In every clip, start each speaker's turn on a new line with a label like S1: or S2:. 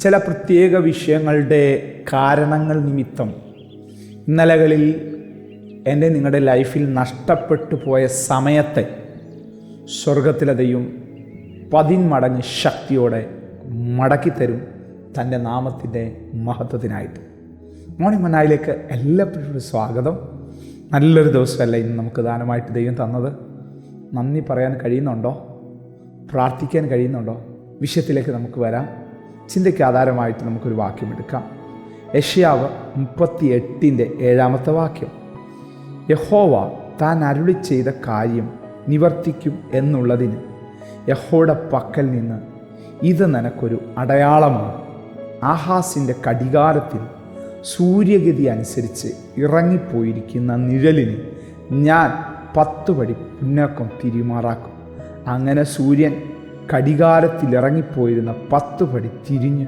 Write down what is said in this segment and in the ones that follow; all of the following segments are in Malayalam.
S1: ചില പ്രത്യേക വിഷയങ്ങളുടെ കാരണങ്ങൾ നിമിത്തം ഇന്നലകളിൽ എന്റെ നിങ്ങളുടെ ലൈഫിൽ നഷ്ടപ്പെട്ടു പോയ സമയത്തെ സ്വർഗത്തിലതയും പതിന്മടങ്ങ് ശക്തിയോടെ മടക്കിത്തരും തന്റെ നാമത്തിന്റെ മഹത്വത്തിനായിട്ട്. മോർണിംഗ് മനായിലേക്ക് എല്ലാവരും സ്വാഗതം. നല്ലൊരു ദിവസമല്ല ഇന്ന് നമുക്ക് ദാനമായിട്ട് ദൈവം തന്നത്. നന്ദി പറയാൻ കഴിയുന്നുണ്ടോ? പ്രാർത്ഥിക്കാൻ കഴിയുന്നുണ്ടോ? വിഷയത്തിലേക്ക് നമുക്ക് വരാം. ചിന്തയ്ക്ക് ആധാരമായിട്ട് നമുക്കൊരു വാക്യം എടുക്കാം. യഷ്യാവ് മുപ്പത്തി എട്ടിന്റെ ഏഴാമത്തെ വാക്യം. യഹോവ താൻ അരുളി ചെയ്ത കാര്യം നിവർത്തിക്കും എന്നുള്ളതിന് യഹോയുടെ പക്കൽ നിന്ന് ഇത് നിനക്കൊരു അടയാളമാണ്. ആഹാസിന്റെ കടികാരത്തിൽ സൂര്യഗതി അനുസരിച്ച് ഇറങ്ങിപ്പോയിരിക്കുന്ന നിഴലിന് ഞാൻ പത്ത് പടി പുന്നക്കം തിരിമാറാക്കും. അങ്ങനെ സൂര്യൻ കടികാരത്തിൽ ഇറങ്ങിപ്പോയിരുന്ന പത്ത് പടി തിരിഞ്ഞ്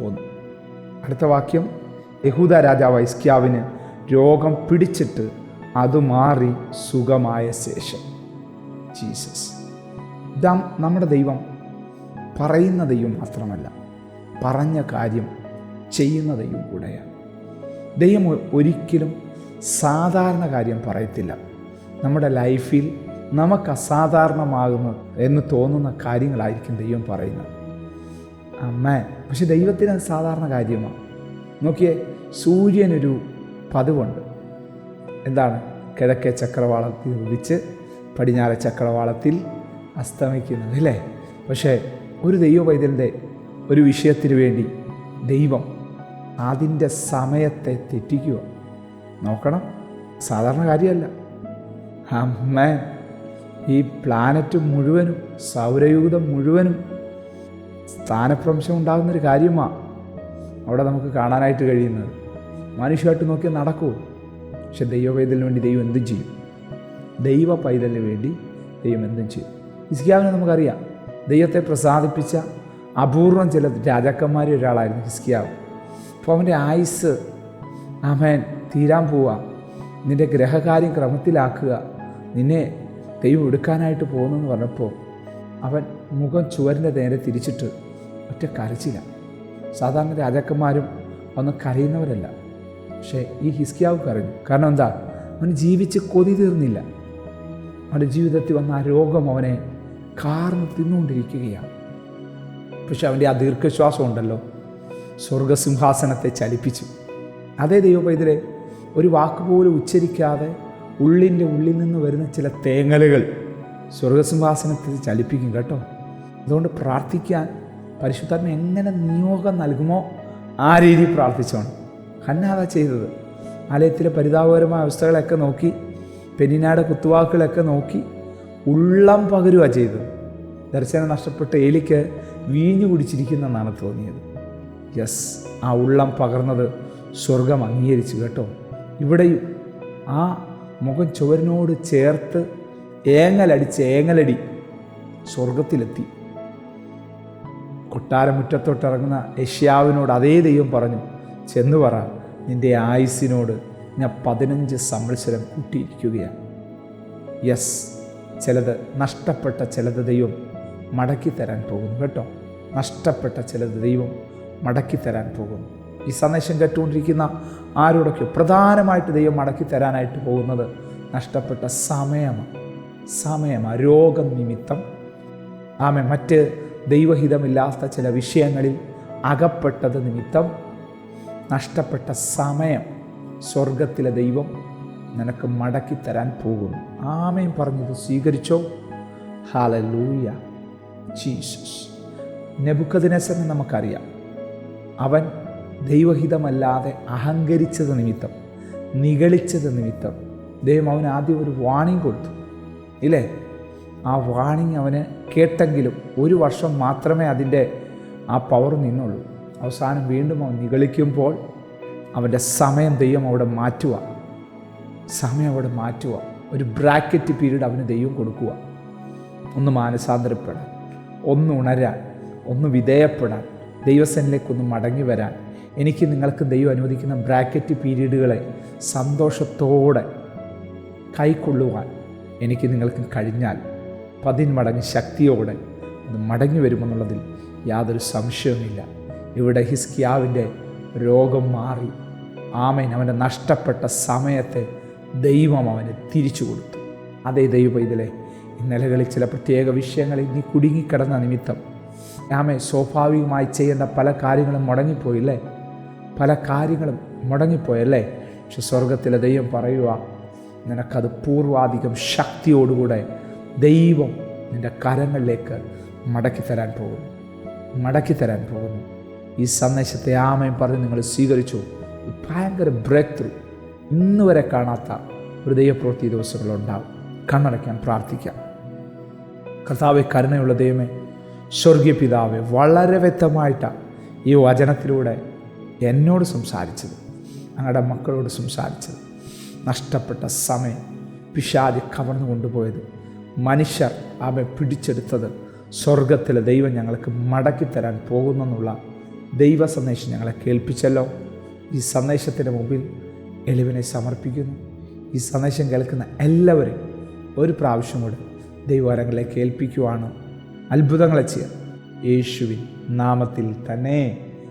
S1: പോന്നു. അടുത്ത വാക്യം യഹൂദ രാജാവ് ഐസ്ക്യാവിന് രോഗം പിടിച്ചിട്ട് അത് മാറി സുഖമായ ശേഷം. ജീസസ്. ദം നമ്മുടെ ദൈവം പറയുന്ന ദൈവം മാത്രമല്ല പറഞ്ഞ കാര്യം ചെയ്യുന്ന ദൈവം കൂടെയാണ്. ദൈവം ഒരിക്കലും സാധാരണ കാര്യം പറയത്തില്ല. നമ്മുടെ ലൈഫിൽ നമുക്ക് അസാധാരണമാകുന്നത് എന്ന് തോന്നുന്ന കാര്യങ്ങളായിരിക്കും ദൈവം പറയുന്നത്. അമ്മേ പക്ഷെ ദൈവത്തിന് അത് സാധാരണ കാര്യമാണ്. നോക്കിയേ സൂര്യനൊരു പതിവുണ്ട്. എന്താണ്? കിഴക്കേ ചക്രവാളത്തിൽ ഉദിച്ച് പടിഞ്ഞാറെ ചക്രവാളത്തിൽ അസ്തമിക്കുന്നത് അല്ലേ? പക്ഷേ ഒരു ദൈവ ഒരു വിഷയത്തിന് വേണ്ടി ദൈവം അതിന്റെ സമയത്തെ തെറ്റിക്കുക. നോക്കണം. സാധാരണ കാര്യമല്ല. അമ്മേ ഈ പ്ലാനറ്റ് മുഴുവനും സൗരയൂഥം മുഴുവനും സ്ഥാനഭ്രംശം ഉണ്ടാകുന്നൊരു കാര്യമാണ് അവിടെ നമുക്ക് കാണാനായിട്ട് കഴിയുന്നത്. മനുഷ്യമായിട്ട് നോക്കിയാൽ നടക്കൂ. പക്ഷെ ദൈവ പൈതലിന് വേണ്ടി ദൈവം എന്തും ചെയ്യും? ദൈവ പൈതലിന് വേണ്ടി ദൈവം എന്തും ചെയ്യും. ഹിസ്കിയാവിനെ നമുക്കറിയാം. ദൈവത്തെ പ്രസാദിപ്പിച്ച അപൂർവം ചില രാജാക്കന്മാരിൽ ഒരാളായിരുന്നു ഹിസ്കിയാവ്. അപ്പോൾ അവന്റെ ആയുസ് അവൻ തീരാൻ പോവുക നിന്റെ ഗ്രഹകാര്യം ക്രമത്തിലാക്കുക. നിന്നെ ദൈവം എടുക്കാനായിട്ട് പോകുന്നെന്ന് പറഞ്ഞപ്പോൾ അവൻ മുഖം ചുവരിന്റെ നേരെ തിരിച്ചിട്ട് ഒറ്റ കരച്ചില്ല സാധാരണ രാജാക്കന്മാരും ഒന്നും കരയുന്നവരല്ല. പക്ഷേ ഈ ഹിസ്കിയാവ് കരഞ്ഞു. കാരണം എന്താ? അവന് ജീവിച്ച് കൊതി തീർന്നില്ല. അവന്റെ ജീവിതത്തിൽ വന്ന ആ രോഗം അവനെ കാർന്ന് തിന്നുകൊണ്ടിരിക്കുകയാണ്. പക്ഷെ അവന്റെ ആ ദീർഘശ്വാസം ഉണ്ടല്ലോ. സ്വർഗസിംഹാസനത്തെ ചലിപ്പിച്ചു. അതേ ദൈവപൈതലെ ഒരു വാക്കുപോലും ഉച്ചരിക്കാതെ ഉള്ളിന്റെ ഉള്ളിൽ നിന്ന് വരുന്ന ചില തേങ്ങലുകൾ സ്വർഗസിംഹാസനത്തിൽ ചലിപ്പിക്കും കേട്ടോ. അതുകൊണ്ട് പ്രാർത്ഥിക്കാൻ പരിശുദ്ധാത്മ എങ്ങനെ നിയോഗം നൽകുമോ ആ രീതിയിൽ പ്രാർത്ഥിച്ചോണം. ഹന്നാതാ ചെയ്തത്. ആലയത്തിലെ പരിതാപകരമായ അവസ്ഥകളൊക്കെ നോക്കി പെനിനാട് കുത്തുവാക്കുകളൊക്കെ നോക്കി ഉള്ളം പകരുക ചെയ്തത്. ദർശനം നഷ്ടപ്പെട്ട എലിക്ക് വീഞ്ഞു കുടിച്ചിരിക്കുന്നെന്നാണ് തോന്നിയത്. യെസ് ആ ഉള്ളം പകർന്നത് സ്വർഗം അംഗീകരിച്ചു കേട്ടോ. ഇവിടെയും ആ മുഖം ചുവരിനോട് ചേർത്ത് ഏങ്ങലടിച്ച് ഏങ്ങലടി സ്വർഗത്തിലെത്തി കൊട്ടാരമുറ്റത്തോട്ടിറങ്ങുന്ന യഷ്യാവിനോട് അതേ ദൈവം പറഞ്ഞു ചെന്നു പറ നിന്റെ ആയുസിനോട് ഞാൻ പതിനഞ്ച് സംവത്സരം കൂട്ടിയിരിക്കുകയാണ്. യെസ് ചിലത് നഷ്ടപ്പെട്ട ചിലത് ദൈവം മടക്കി തരാൻ പോകുന്നു. കേട്ടോ നഷ്ടപ്പെട്ട ചിലത് ദൈവം മടക്കി തരാൻ പോകുന്നു. ഈ സന്ദേശം കേട്ടുകൊണ്ടിരിക്കുന്ന ആരോടൊക്കെ പ്രധാനമായിട്ട് ദൈവം മടക്കി തരാനായിട്ട് പോകുന്നത് നഷ്ടപ്പെട്ട സമയമാണ്. സമയമാണ്. രോഗം നിമിത്തം. ആമെ മറ്റ് ദൈവഹിതമില്ലാത്ത ചില വിഷയങ്ങളിൽ അകപ്പെട്ടത് നിമിത്തം. നഷ്ടപ്പെട്ട സമയം സ്വർഗത്തിലെ ദൈവം നിനക്ക് മടക്കി തരാൻ പോകുന്നു. ആമയും പറഞ്ഞത് സ്വീകരിച്ചോ? Hallelujah Jesus. നെബുക്കദിനസറിനെ നമുക്കറിയാം. അവൻ ദൈവഹിതമല്ലാതെ അഹങ്കരിച്ചത് നിമിത്തം നിഗളിച്ചത് നിമിത്തം ദൈവം അവന് ആദ്യം ഒരു വാണിംഗ് കൊടുത്തു. ഇല്ലേ? ആ വാണിംഗ് അവന് കേട്ടെങ്കിലും ഒരു വർഷം മാത്രമേ അതിന്റെ ആ പവർ നിന്നുള്ളൂ. അവസാനം വീണ്ടും അവൻ നിഗളിക്കുമ്പോൾ അവന്റെ സമയം ദൈവം അവിടെ മാറ്റുക. സമയം അവിടെ മാറ്റുക. ഒരു ബ്രാക്കറ്റ് പീരീഡ് അവന് ദൈവം കൊടുക്കുക. ഒന്ന് മാനസാന്തരപ്പെടാൻ ഒന്ന് ഉണരാൻ ഒന്ന് വിധേയപ്പെടാൻ ദൈവസനിലേക്കൊന്ന് മടങ്ങി വരാൻ എനിക്ക് നിങ്ങൾക്ക് ദൈവം അനുവദിക്കുന്ന ബ്രാക്കറ്റ് പീരീഡുകളെ സന്തോഷത്തോടെ കൈക്കൊള്ളുവാൻ എനിക്ക് നിങ്ങൾക്ക് കഴിഞ്ഞാൽ പതിന്മടങ്ങ് ശക്തിയോടെ അത് മടങ്ങി വരുമെന്നുള്ളതിൽ യാതൊരു സംശയവുമില്ല. ഇവിടെ ഹിസ്കിയാവിന്റെ രോഗം മാറി. ആമേൻ. അവന്റെ നഷ്ടപ്പെട്ട സമയത്തെ ദൈവം അവന് തിരിച്ചു കൊടുത്തു. അതേ ദൈവ ഇതിലെ ഇന്നലകളിൽ ചില പ്രത്യേക വിഷയങ്ങളിൽ നീ കുടുങ്ങിക്കിടന്ന നിമിത്തം ആമേ സ്വാഭാവികമായി ചെയ്യേണ്ട പല കാര്യങ്ങളും മുടങ്ങിപ്പോയില്ലേ പല കാര്യങ്ങളും മുടങ്ങിപ്പോയല്ലേ പക്ഷെ സ്വർഗത്തിലെ ദൈവം പറയുക നിനക്കത് പൂർവാധികം ശക്തിയോടുകൂടെ ദൈവം നിന്റെ കരങ്ങളിലേക്ക് മടക്കി തരാൻ പോകുന്നു. മടക്കി തരാൻ പോകുന്നു. ഈ സന്ദേശത്തെ ആമയും പറഞ്ഞ് നിങ്ങൾ സ്വീകരിച്ചു. ഭയങ്കര ബ്രേക്ക് ത്രൂ ഇന്ന് വരെ കാണാത്ത ഒരു ദിവസങ്ങളുണ്ടാവും കണ്ണടയ്ക്കാൻ പ്രാർത്ഥിക്കാം. കർത്താവെ കരുണയുള്ള ദൈവമേ സ്വർഗീയ പിതാവെ വളരെ വ്യക്തമായിട്ടാണ് ഈ വചനത്തിലൂടെ എന്നോട് സംസാരിച്ചത്. ഞങ്ങളുടെ മക്കളോട് സംസാരിച്ചത്. നഷ്ടപ്പെട്ട സമയം പിശാജ് കവർന്നു കൊണ്ടുപോയത്. മനുഷ്യർ അവ പിടിച്ചെടുത്തത് സ്വർഗത്തിലെ ദൈവം ഞങ്ങൾക്ക് മടക്കിത്തരാൻ പോകുന്നെന്നുള്ള ദൈവ സന്ദേശം ഞങ്ങളെ കേൾപ്പിച്ചല്ലോ. ഈ സന്ദേശത്തിന്റെ മുമ്പിൽ എളിവിനെ സമർപ്പിക്കുന്നു. ഈ സന്ദേശം കേൾക്കുന്ന എല്ലാവരും ഒരു പ്രാവശ്യം കൂടെ ദൈവവരങ്ങളെ കേൾപ്പിക്കുവാണ്. അത്ഭുതങ്ങളെ ചെയ്യാം യേശുവിൻ നാമത്തിൽ തന്നെ.